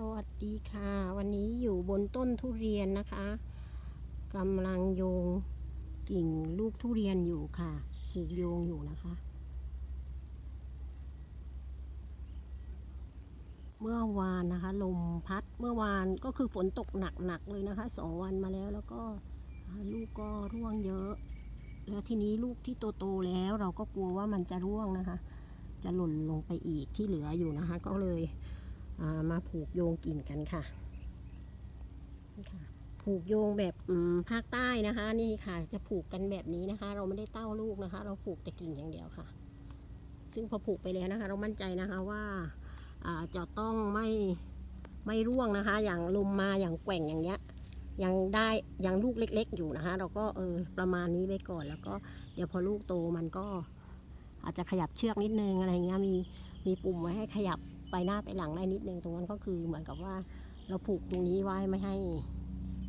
สวัสดีค่ะ วันนี้อยู่บนต้นทุเรียนนะคะกำลังโยงกิ่งลูกทุเรียนอยู่ค่ะผูกโยงอยู่นะคะ เมื่อวานนะคะ ลมพัดเมื่อวานก็คือฝนตกหนักๆเลยนะคะสองวันมาแล้วแล้วก็ลูกก็ร่วงเยอะ แล้วทีนี้ลูกที่โตๆแล้วเราก็กลัวว่ามันจะร่วงนะคะ จะหล่นลงไปอีกที่เหลืออยู่นะคะ ก็เลย มาผูกโยงกิ่งกันค่ะนี่ค่ะ ผูกโยงแบบภาคใต้นะคะ นี่ค่ะ จะผูกกันแบบนี้นะคะ เราไม่ได้เต้าลูกนะคะ เราผูกแต่กิ่งอย่างเดียวค่ะ ซึ่งพอผูกไปแล้วนะคะ เรามั่นใจนะคะว่าอ่าจะต้องไม่ไม่ร่วงนะคะ อย่างลมมาอย่างแกว่งอย่างเงี้ยยังได้ยังลูกเล็ก ๆ อยู่นะคะ เราก็เออประมาณนี้ไปก่อน แล้วก็เดี๋ยวพอลูกโตมันก็อาจจะขยับเชือกนิดนึงอะไรเงี้ยมีมีปุ่มไว้ให้ขยับ ไปหน้าไปหลังได้นิดนึงตรงนั้นก็คือเหมือนกับว่าเราผูกตรงนี้ไว้ไม่ให้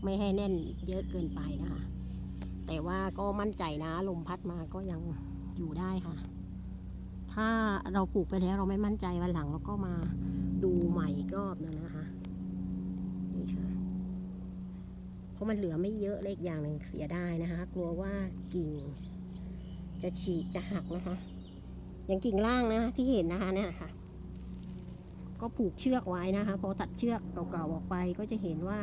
ไม่ให้แน่นเยอะเกินไปนะคะ แต่ว่าก็มั่นใจนะลมพัดมาก็ยังอยู่ได้ค่ะ ถ้าเราผูกไปแล้วเราไม่มั่นใจวันหลังเราก็มาดูใหม่อีกรอบนึงนะคะ นี่ค่ะ เพราะมันเหลือไม่เยอะเลขอย่างหนึ่งเสียได้นะคะ กลัวว่ากิ่ง จะฉีกจะหักนะคะ อย่างกิ่งล่างนะที่เห็นนะคะเนี่ยค่ะ ก็ผูกเชือกไว้นะคะพอตัดเชือกเก่าๆออกไปก็จะเห็นว่า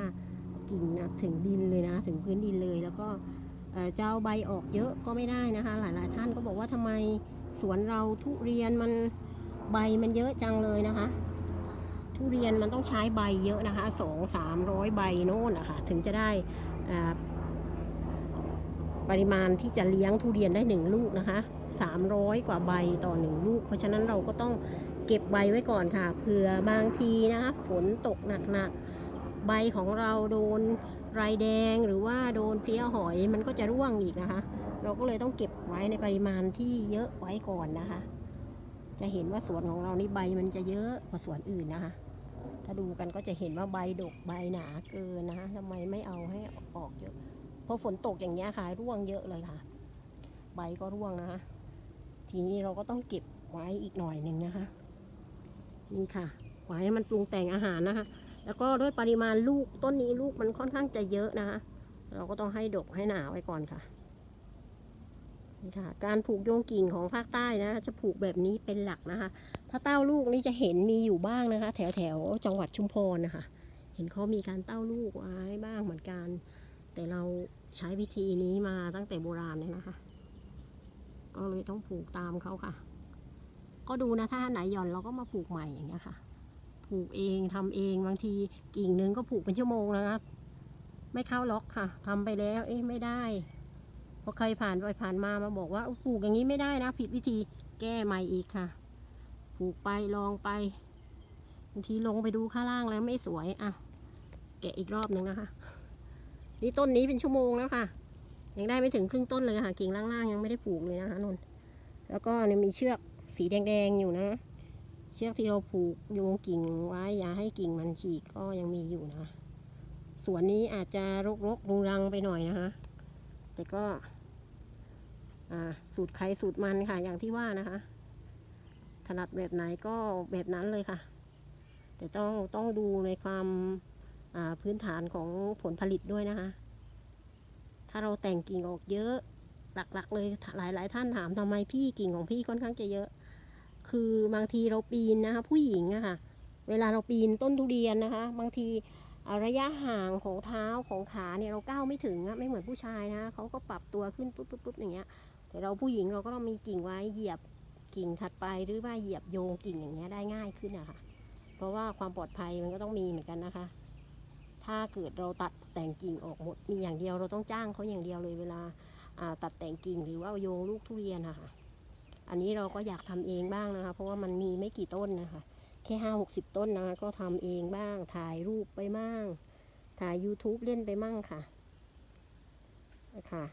กิ่งนะถึงดินเลยนะถึงพื้นดินเลย แล้วก็เจะเอาใบออกเยอะก็ไม่ได้นะคะ หลายๆท่านก็บอกว่าทำไมสวนเราทุเรียนมันใบมันเยอะจังเลยนะคะ ทุเรียนมันต้องใช้ใบเยอะนะคะสองสามร้อยใบโน่นนะคะถึงจะได้ ปริมาณที่จะเลี้ยงทุเรียนได้หนึ่งลูกนะคะสามร้อยกว่าใบต่อหนึ่งลูก เพราะฉะนั้นเราก็ต้องเก็บใบไว้ก่อนค่ะเผื่อบางทีนะคะฝนตกหนักๆ ใบของเราโดนไรแดงหรือว่าโดนเพลี้ยหอยมันก็จะร่วงอีกนะคะ เราก็เลยต้องเก็บไว้ในปริมาณที่เยอะไว้ก่อนนะคะ จะเห็นว่าสวนของเรานี่ใบมันจะเยอะกว่าสวนอื่นนะคะ ถ้าดูกันก็จะเห็นว่าใบดกใบหนาเกินนะคะทำไมไม่เอาให้ออกเยอะ พราะฝนตกอย่างเงี้ยค่ะ ร่วงเยอะเลยค่ะ ใบก็ร่วงนะคะ ทีนี้เราก็ต้องเก็บไว้อีกหน่อยหนึ่งนะคะ นี่ค่ะไว้ให้มันปรุงแต่งอาหารนะคะ แล้วก็ด้วยปริมาณลูกต้นนี้ลูกมันค่อนข้างจะเยอะนะคะ เราก็ต้องให้ดกให้หนาไว้ก่อนค่ะนี่ค่ะ การผูกโยงกิ่งของภาคใต้นะ จะผูกแบบนี้เป็นหลักนะคะ ถ้าเต้าลูกนี่จะเห็นมีอยู่บ้างนะคะ แถวแถวจังหวัดชุมพรนะคะ เห็นเขามีการเต้าลูกไว้บ้างเหมือนกัน แต่เราใช้วิธีนี้มาตั้งแต่โบราณเลยนะคะ ก็เลยต้องผูกตามเขาค่ะ ก็ดูนะถ้าไหนหย่อนเราก็มาผูกใหม่อย่างเงี้ยค่ะ ผูกเองทำเองบางทีกิ่งหนึ่งก็ผูกเป็นชั่วโมงนะครับไม่เข้าล็อกค่ะทำไปแล้ว เอ๊ะไม่ได้พอเคยผ่านไปผ่านมามาบอกว่าปลูกอย่างนี้ไม่ได้นะ ผิดวิธีแก้ใหม่อีกค่ะผูกไปลองไปบางทีลงไปดูข้างล่างแล้วไม่สวยอะแกะอีกรอบหนึ่งนะคะ นี่ต้นนี้เป็นชั่วโมงแล้วค่ะ ยังได้ไม่ถึงครึ่งต้นเลยค่ะ กิ่งล่างๆยังไม่ได้ผูกเลยนะคะนนแล้วก็เนี่ยมีเชือกสีแดงๆอยู่นะ เชือกที่เราผูกโยงกิ่งไว้อย่าให้กิ่งมันฉีกก็ยังมีอยู่นะสวนนี้อาจจะรกๆรุงรังไปหน่อยนะคะ แต่ก็อ่าสูตรใครสูตรมันค่ะ อย่างที่ว่านะคะ ถนัดแบบไหนก็แบบนั้นเลยค่ะ แต่ต้องต้องดูในความ พื้นฐานของผลผลิตด้วยนะคะ ถ้าเราแต่งกิ่งออกเยอะ หลักๆ เลยหลายๆ ท่านถามทำไมพี่กิ่งของพี่ค่อนข้างจะเยอะ คือบางทีเราปีนนะคะ ผู้หญิงอะค่ะ เวลาเราปีนต้นทุเรียนนะคะ บางทีระยะห่างของเท้าของขาเนี่ยเราก้าวไม่ถึงอะไม่เหมือนผู้ชายนะเขาก็ปรับตัวขึ้นปุ๊บปุ๊บปุ๊บอย่างเงี้ยแต่เราผู้หญิงเราก็ต้องมีกิ่งไว้เหยียบกิ่งถัดไปหรือว่าเหยียบโยงกิ่งอย่างเงี้ยได้ง่ายขึ้นอะค่ะ เพราะว่าความปลอดภัยมันก็ต้องมีเหมือนกันนะคะ ถ้าเกิดเราตัดแต่งกิ่งออกหมดมีอย่างเดียวเราต้องจ้างเขาอย่างเดียวเลยเวลาตัดแต่งกิ่งหรือว่าโยงลูกทุเรียนนะคะอันนี้เราก็อยากทำเองบ้างนะคะ เพราะว่ามันมีไม่กี่ต้นนะคะ แค่ห้าหกสิบต้นนะคะก็ทำเองบ้าง ถ่ายรูปไปบ้าง ถ่าย YouTube เล่นไปมั่งค่ะค่ะ